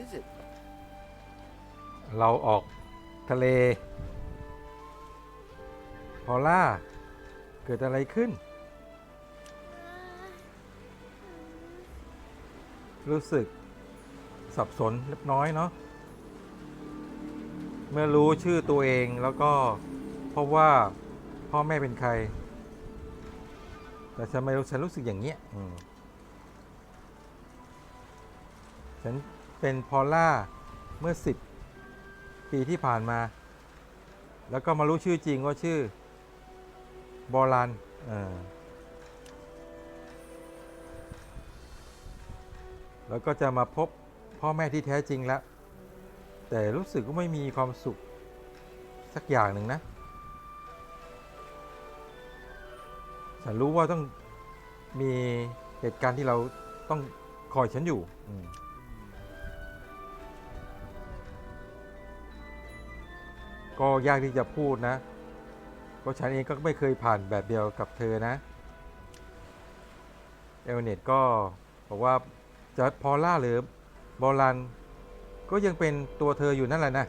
is it? เราออกทะเล พอล่า เกิดอะไรขึ้น รู้สึกสับสนเล็กน้อยเนาะ เมื่อรู้ชื่อตัวเองแล้วก็พราะว่าพ่อแม่เป็นใคร แต่ฉันไม่รู้ฉันรู้สึกอย่างเงี้ยอืมฉัน เป็นพอล่าเมื่อสิบปีที่ผ่านมา แล้วก็มารู้ชื่อจริงว่าชื่อบอลันแล้วก็จะมาพบพ่อแม่ที่แท้จริงแล้ว แต่รู้สึกว่าไม่มีความสุขสักอย่างหนึ่งนะ ฉันรู้ว่าต้องมีเหตุการณ์ที่เราต้องคอยฉันอยู่ ก็ยากที่จะพูดนะ เพราะฉันเองก็ไม่เคยผ่านแบบเดียวกับเธอนะเอลเนตก็บอกว่าจะพอล่าหรือบอลันก็ยังเป็นตัวเธออยู่นั่นแหละนะ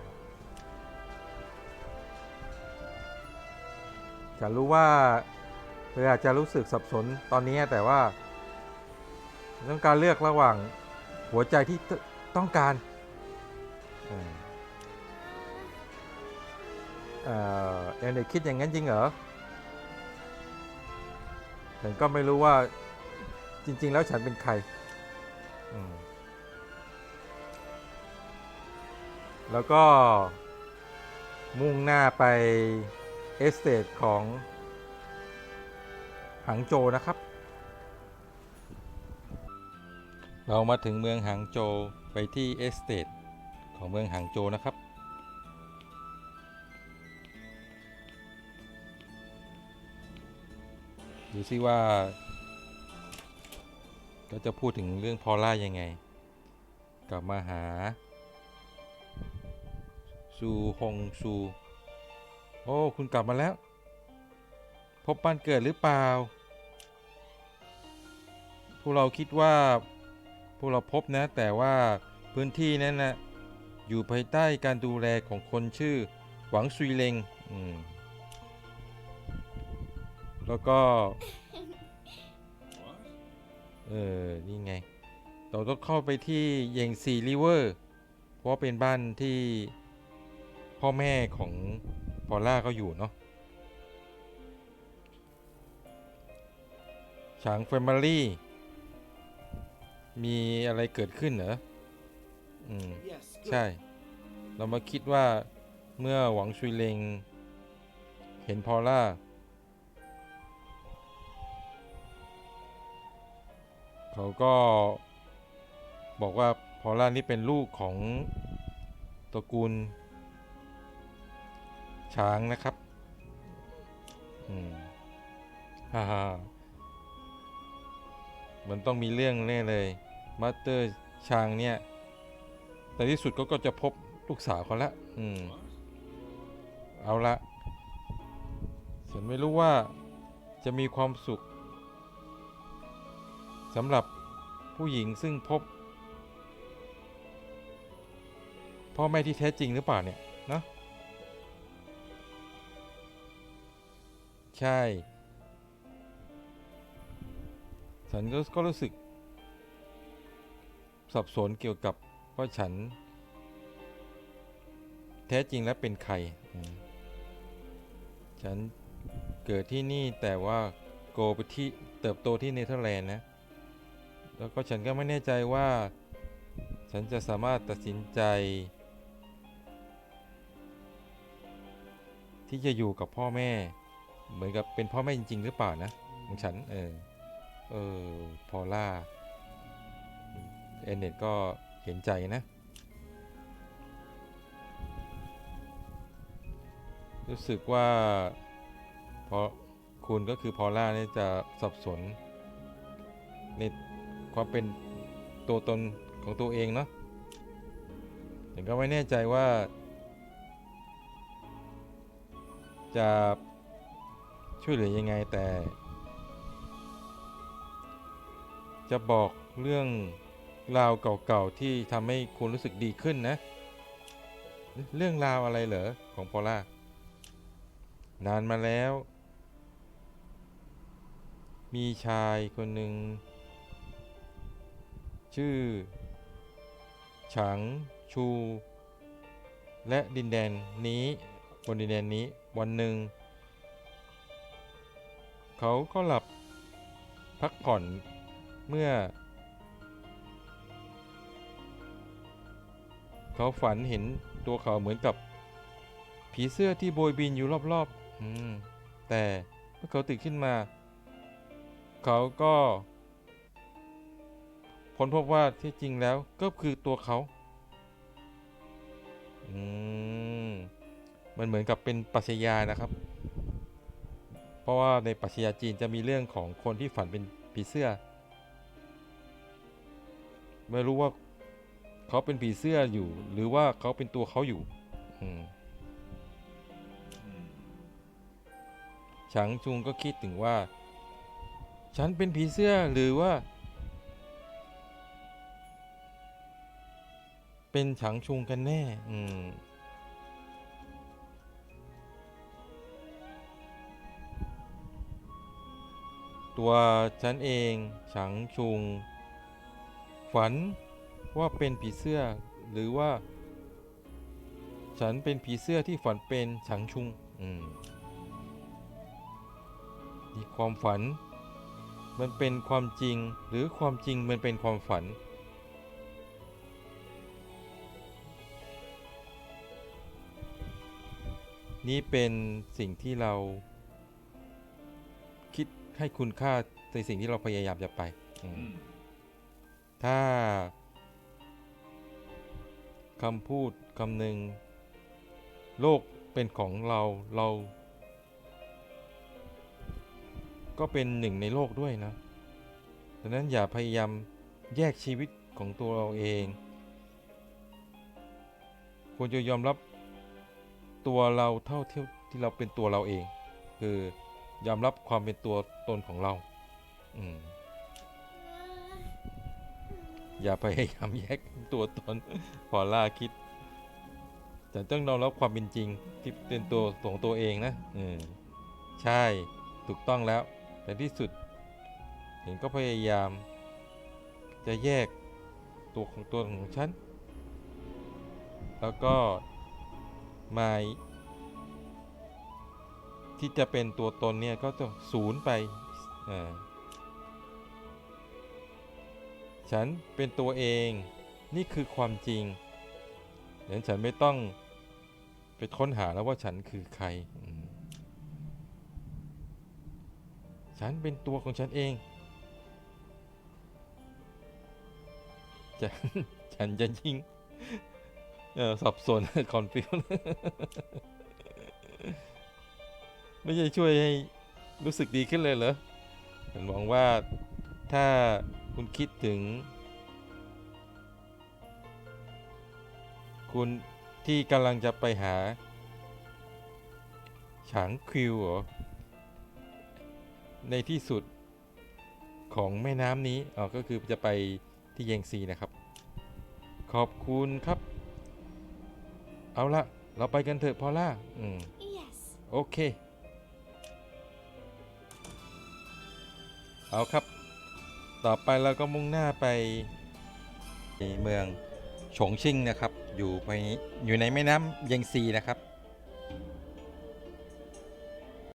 ฉันรู้ว่าเธออาจจะรู้สึกสับสนตอนนี้แต่ว่า ต้องการเลือกระหว่างหัวใจที่ตต้องการ เออเอ่อเนคิดอย่างนั้นจริงเหรอฉันก็ไม่รู้ว่าจริง ๆ แล้วฉันเป็นใคร แล้วก็มุ่งหน้าไป เอสเตทของหางโจนะครับ เรามาถึงเมืองหางโจไปที่เอสเตทของเมืองหางโจนะครับ ดูซิว่า ก็จะพูดถึงเรื่องพอล่ายังไง กลับมาหา ซูฮงซู โอ้ คุณกลับมาแล้ว พบบ้านเกิดหรือเปล่า พวกเราคิดว่า พวกเราพบนะ แต่ว่าพื้นที่นั้นนะอยู่ภายใต้การดูแลของคนชื่อ หวังซุยเลง อืม แล้วก็เออ นี่ไง เราต้องเข้าไปที่เยงซีริเวอร์ เพราะว่าเป็นบ้านที่พ่อแม่ของพอลล่าก็อยู่เนาะฉางแฟมิลี่ มีอะไรเกิดขึ้นเหรอ อืม Yes. ใช่ เรามาคิดว่าเมื่อหวังชุยเลง เห็นพอลล่า เขาก็บอกว่าพอลล่านี่เป็นลูกของตระกูล ช้างนะครับ อืมฮ่าฮ่ามันต้องมีเรื่องแน่เลยมาสเตอร์ช้างเนี่ย แต่ที่สุดก็ก็จะพบลูกสาวเขาละ อืม เอาละ ฉันไม่รู้ว่าจะมีความสุข สำหรับผู้หญิงซึ่งพบ พ่อแม่ที่แท้จริงหรือเปล่าเนี่ยนะใช่ ฉันก็ก็รู้สึก สับสนเกี่ยวกับว่าฉัน แท้จริงแล้วเป็นใคร ฉันเกิดที่นี่แต่ว่าโกไปที่เติบโตที่เนเธอร์แลนด์นะ แล้วก็ฉันก็ไม่แน่ใจว่า ฉันจะสามารถตัดสินใจ ที่จะอยู่กับพ่อแม่ เหมือนกับเป็นพ่อแม่จริง ๆ หรือเปล่านะของฉันเออเออพอล่าเอเน็ตก็เห็นใจนะ รู้สึกว่าพอคุณก็คือพอล่าเนี่ยจะสับสนใน ความเป็นตัวตนของตัวเองเนาะแต่ก็ไม่แน่ใจว่า จะช่วยเหลือยังไงแต่ จะบอกเรื่องราวเก่าๆที่ทำให้คุณรู้สึกดีขึ้นนะ เรื่องราวอะไรเหรอของพอล่านานมาแล้ว มีชายคนหนึ่ง ชื่อฉังชู และดินแดนนี้บนดินแดนนี้วันหนึ่ง เขาก็หลับพักผ่อนเมื่อ เขาฝันเห็นตัวเขาเหมือนกับ ผีเสื้อที่โบยบินอยู่รอบๆแต่เมื่อเขาตื่นขึ้นมา เขาก็ พ้นพบว่าที่จริงแล้วก็คือตัวเขา อืม มันเหมือนกับเป็นปรัชญานะครับ เพราะว่าในปรัชญาจีนจะมีเรื่องของคนที่ฝันเป็นผีเสื้อ ไม่รู้ว่าเขาเป็นผีเสื้ออยู่ หรือว่าเขาเป็นตัวเขาอยู่ อืมฉางชุงก็คิดถึงว่า ฉันเป็นผีเสื้อหรือว่า เป็นฉางชุงกันแน่ อืม ตัวฉันเองฉางชุง ฝันว่าเป็นผีเสื้อ หรือว่า ฉันเป็นผีเสื้อที่ฝันเป็นฉางชุง อืมความฝัน มันเป็นความจริงหรือความจริงมันเป็นความฝัน นี่เป็นสิ่งที่เราคิดให้คุณค่าในสิ่งที่เราพยายามจะไปอืมถ้าคำพูดคำหนึ่ง โลกเป็นของเราเรา ก็เป็นหนึ่งในโลกด้วยนะดังนั้นอย่าพยายามแยกชีวิตของตัวเราเอง ควรจะยอมรับ ตัวเราเท่าเที่ที่เราเป็นตัวเราเอง คือยอมรับความเป็นตัวตนของเรา อืมอย่าพยายามแยกตัวตนพอล่าคิด แต่ต้องยอมรับความเป็นจริงที่เป็นตัวของตัวเองนะอืมใช่ถูกต้องแล้ว แต่ที่สุดเห็นก็พยายาม จะแยกตัวของตัวของฉัน แล้วก็ มา ที่จะเป็นตัวตนเนี่ยก็จะศูนย์ไปฉันเป็นตัวเองนี่คือความจริงเดังนั้นฉันไม่ต้องไปค้นหาแล้วว่าฉันคือใคร ฉันเป็นตัวของฉันเอง ฉัน ฉันจะยิ่ง เออสับสน คอนฟิวไม่ใช่ช่วยให้รู้สึกดีขึ้นเลยเหรอผมหวังว่าถ้าคุณคิดถึง คุณที่กำลังจะไปหา ฉางคิวเหรอ ในที่สุดของแม่น้ำนี้อ๋อก็คือจะไปที่เยงซีนะครับ ขอบคุณครับ เอาละเราไปกันเถอะพอล่าอืม Yes. โอเค เอาครับ ต่อไปเราก็มุ่งหน้าไปเมืองฉงชิ่งนะครับ อยู่ไปอยู่ในแม่น้ำเยงซีนะครับ